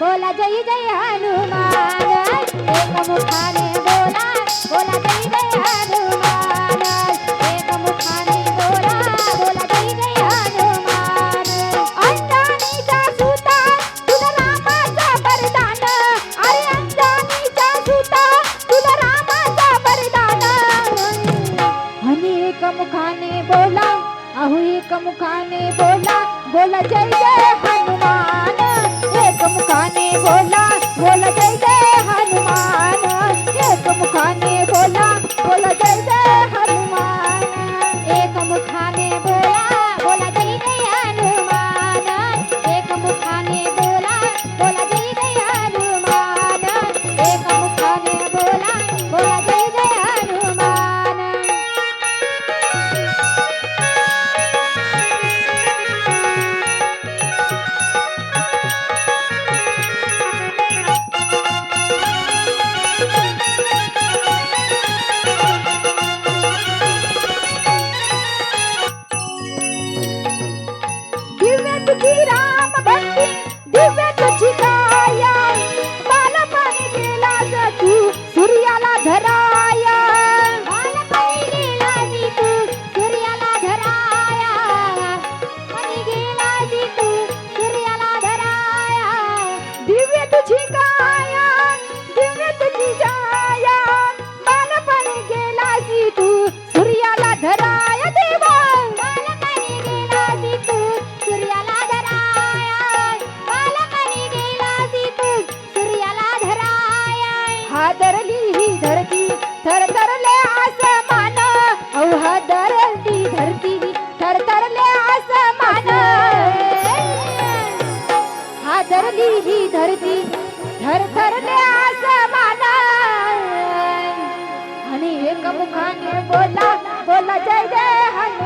बोला जय जय हनुमान. एक मुखाने बोला बोला जय जय हनुमान. बाहुई कमुखाने बोला बोला जय जय हनुमान। एक मुखाने बोला कम खाने बोला बोला जय जय हनुमान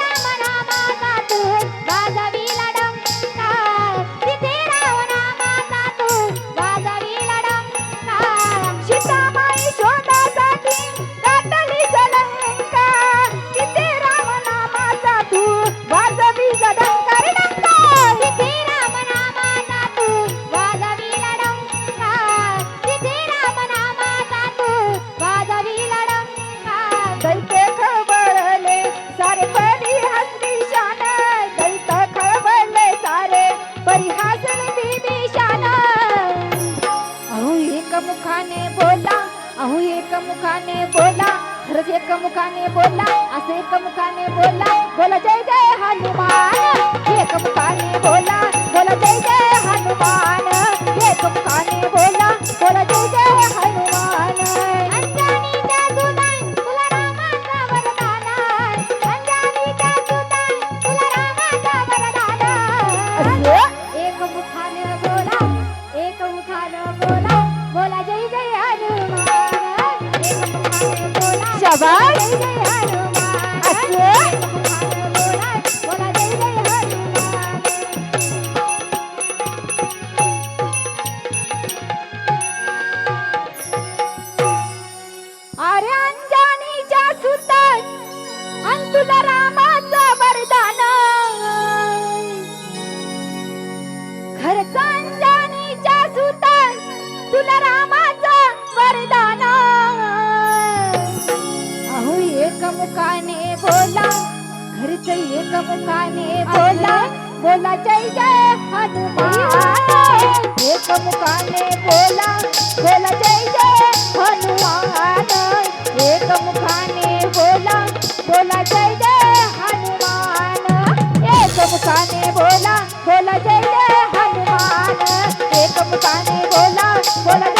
llama मुखाने बोला अहो एक मुखाने बोला खरच एक मुखाने बोला असे एक मुखाने बोला बोला जय जय हनुमान एक मुखाने बोला बोला जय जय अरे अंजनीच्या सुताय अन तुला घरच एक मुखाने बोला बोला जय जय हनुमान। एक मुखाने बोला बोला जय जय हनुमान। एक मुखाने बोला बोला जय जय हनुमान। एक मुखाने बोला बोला जय जय हनुमान। एक मुखाने बोला बोला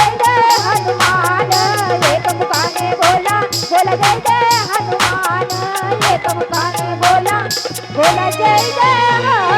down.